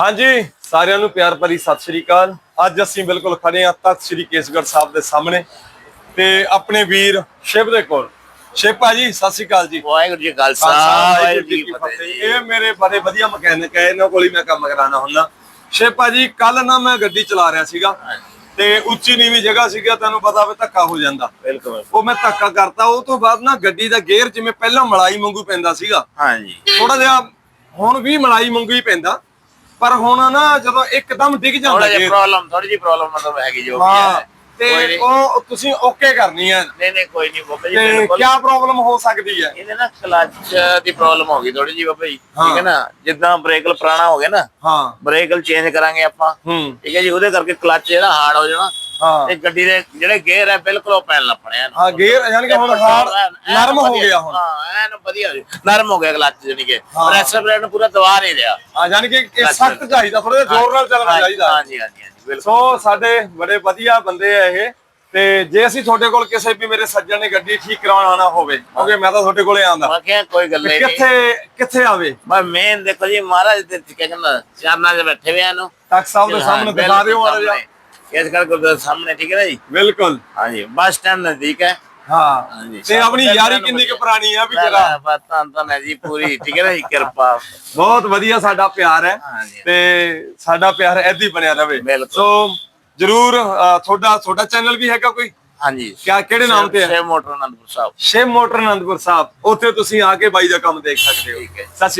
ਹਾਂਜੀ ਸਾਰਿਆਂ ਨੂੰ ਪਿਆਰ ਭਰੀ ਸਤਿ ਸ਼੍ਰੀ ਅਕਾਲ। ਅੱਜ ਅਸੀਂ ਬਿਲਕੁਲ ਖੜੇ ਹਾਂ ਤਖਤ ਸ੍ਰੀ ਕੇਸਗੜ੍ਹ ਸਾਹਿਬ ਦੇ ਸਾਹਮਣੇ ਤੇ ਆਪਣੇ ਵੀਰ ਸ਼ਿਵ ਦੇ ਕੋਲ। ਸ਼ਿਵ ਭਾਜੀ ਸਤਿ ਸ਼੍ਰੀ ਅਕਾਲ ਜੀ। ਵਾਹਿਗੁਰੂ ਜੀ ਖਾਲਸਾ ਵਾਹਿਗੁਰੂ ਜੀ ਫਤਿਹ। ਇਹ ਮੇਰੇ ਬੜੇ ਵਧੀਆ ਮਕੈਨਿਕ ਹੈ ਇਹਨਾਂ ਕੋਲ ਹੀ ਮੈਂ ਕੰਮ ਕਰਾਣਾ ਹੁੰਦਾ। ਸ਼ਿਵ ਭਾਜੀ ਕੱਲ ਨਾ ਮੈਂ ਗੱਡੀ ਚਲਾ ਰਿਹਾ ਸੀਗਾ ਤੇ ਉੱਚੀ ਨੀਵੀਂ ਜਗ੍ਹਾ ਸੀਗਾ ਤੁਹਾਨੂੰ ਪਤਾ ਵੀ ਧੱਕਾ ਹੋ ਜਾਂਦਾ। ਬਿਲਕੁਲ ਉਹ ਮੈਂ ਧੱਕਾ ਕਰਤਾ ਉਹ ਤੋਂ ਬਾਅਦ ਨਾ ਗੱਡੀ ਦਾ ਗੇਅਰ ਜਿਵੇਂ ਪਹਿਲਾਂ ਮਲਾਈ ਵਾਂਗੂ ਪੈਂਦਾ ਸੀਗਾ ਹਾਂਜੀ। ਥੋੜਾ ਜਿਹਾ ਹੁਣ ਵੀ ਮਲਾਈ ਵਾਂਗੂ ਹੀ ਪੈਂਦਾ। ਪਰ ਹੁਣ ਨਾ ਜਦੋਂ ਇੱਕਦਮ ਡਿੱਗ ਜਾਂਦਾ ਥੋੜਾ ਜਿਹਾ ਪ੍ਰੋਬਲਮ ਥੋੜੀ ਜਿਹੀ ਪ੍ਰੋਬਲਮ ਮਤਲਬ ਹੈਗੀ ਜੋ ਵੀ ਹਾਂ ਹੈ। ਕੋਈ ਤੇ ਨਹੀਂ। ਉਹ ਤੁਸੀਂ ਓਕੇ ਕਰਨੀ ਹੈ। ਨਹੀਂ ਨਹੀਂ ਕੋਈ ਨਹੀਂ ਬਾਬਾ ਜੀ ਤੇ ਬਿਲਕੁਲ ਕੀ ਪ੍ਰੋਬਲਮ ਹੋ ਸਕਦੀ ਹੈ? ਇਹਦੇ ਨਾ ਕਲਚ ਦੀ ਪ੍ਰੋਬਲਮ ਹੋ ਗਈ ਥੋੜੀ ਜਿਹੀ ਬਾਬਾ ਜੀ। ਠੀਕ ਹੈ ਨਾ? ਜਿੱਦਾਂ ਬ੍ਰੇਕਲ ਪੁਰਾਣਾ ਹੋ ਗਿਆ ਨਾ ਹਾਂ। ਬ੍ਰੇਕਲ ਚੇਂਜ ਕਰਾਂਗੇ ਆਪਾਂ। ਹੂੰ। ਠੀਕ ਹੈ ਜੀ ਉਹਦੇ ਕਰਕੇ ਕਲਚ ਜਿਹੜਾ ਹਾਰਡ ਹੋ ਜਾਣਾ। ਹਾਂ। ਤੇ ਗੱਡੀ ਦੇ ਜਿਹੜੇ ਗੇਅਰ ਹੈ ਬਿਲਕੁਲ ਉਹ ਪੈਣ ਲੱਪਣੇ ਆ। ਹਾਂ ਗੇਅਰ ਯਾਨੀ ਕਿ ਹੁਣ ਹਾਰ ਨਰਮ ਹੋ ਗਿਆ ਹੁਣ। ਹਾਂ ਐਨ ਵਧੀਆ ਹੋ ਗਿਆ। ਨਰਮ ਹੋ ਗਿਆ ਕਲਚ ਜਾਨੀ ਕਿ। ਹਾਂ। ਪ੍ਰੈਸ਼ਰ ਬ੍ਰੇਕ ਨੂੰ ਪੂਰਾ ਦਬਾ ਨਹੀਂ ਰਿਹਾ। ਹਾਂ ਯਾਨੀ ਕਿ ਇਹ ਸਖਤ ਚਾਹੀਦਾ ਥੋੜਾ ਜਿਹਾ ਜ਼ੋਰ ਨਾਲ ਚੱਲਣਾ ਚਾਹੀਦਾ। ਹਾਂਜੀ ਹਾਂਜੀ ਹਾਂਜੀ ਬਿਲਕੁਲ। ਸੋ ਸਾਡੇ ਬੜੇ ਵਧੀਆ ਬੰਦੇ ਆ ਇਹ। ਤੇ ਜੇ ਅਸੀਂ ਤੁਹਾਡੇ ਕੋਲ ਕਿਸੇ ਵੀ ਮੇਰੇ ਸੱਜਣ ਨੇ ਗੱਡੀ ਠੀਕ ਕਰਾਉਣ ਆਉਣਾ ਹੋਵੇ ਕਿਉਂਕਿ ਮੈਂ ਤਾਂ ਤੁਹਾਡੇ ਕੋਲੇ ਆਂਦਾ ਮੈਂ ਕਿਹਾ ਕੋਈ ਗੱਲ ਨਹੀਂ। ਕਿੱਥੇ ਕਿੱਥੇ ਆਵੇ? ਮੈਂ ਮੇਨ ਦੇਖੋ ਜੀ ਮਹਾਰਾਜ ਦੇ ਕਹਿੰਦਾ ਚਾਰਨਾ ਦੇ ਬੈਠੇ ਹੋਏ ਨੂੰ ਤਖਤ ਸਾਹਿਬ ਦੇ ਸਾਹਮਣੇ ਦਿਖਾ ਦਿਓ ਮਾੜਾ ਜਿਹਾ ਇਸ ਕਰਕੇ ਗੁਰਦੁਆਰੇ ਸਾਹਮਣੇ ਠੀਕ ਹੈ ਨਾ ਜੀ? ਬਿਲਕੁਲ। ਹਾਂਜੀ ਬੱਸ ਸਟੈਂਡ ਨਜ਼ਦੀਕ ਹੈ। ਹਾਂ ਹਾਂਜੀ ਤੇ ਆਪਣੀ ਯਾਰੀ ਕਿੰਨੀ ਕੁ ਪੁਰਾਣੀ ਆ ਵੀ ਜਰਾ? ਪਤਾ ਤਾਂ ਹੈ ਜੀ ਪੂਰੀ ਠੀਕ ਹੈ ਨਾ ਜੀ ਕਿਰਪਾ। ਬਹੁਤ ਵਧੀਆ ਸਾਡਾ ਪਿਆਰ ਹੈ ਹਾਂਜੀ। ਤੇ ਸਾਡਾ ਪਿਆਰ ਹੀ ਬਣਿਆ ਰਵੇ। ਬਿਲਕੁਲ। ਸੋ ਜਰੂਰ ਅ, ਤੁਹਾਡਾ ਤੁਹਾਡਾ ਚੈਨਲ ਵੀ ਹੈਗਾ ਕੋਈ? ਹਾਂਜੀ। ਕਿਆ ਕਿਹੜੇ ਨਾਮ ਤੇ ਹੈ? ਮੋਟਰ ਅਨੰਦਪੁਰ ਸਾਹਿਬ। ਸ਼ਿਵ ਮੋਟਰ ਅਨੰਦਪੁਰ ਸਾਹਿਬ। ਉੱਥੇ ਤੁਸੀਂ ਆ ਕੇ ਬਾਈ ਦਾ ਕੰਮ ਦੇਖ ਸਕਦੇ ਹੋ। ਠੀਕ ਹੈ। ਸਤਿ ਸ਼੍ਰੀ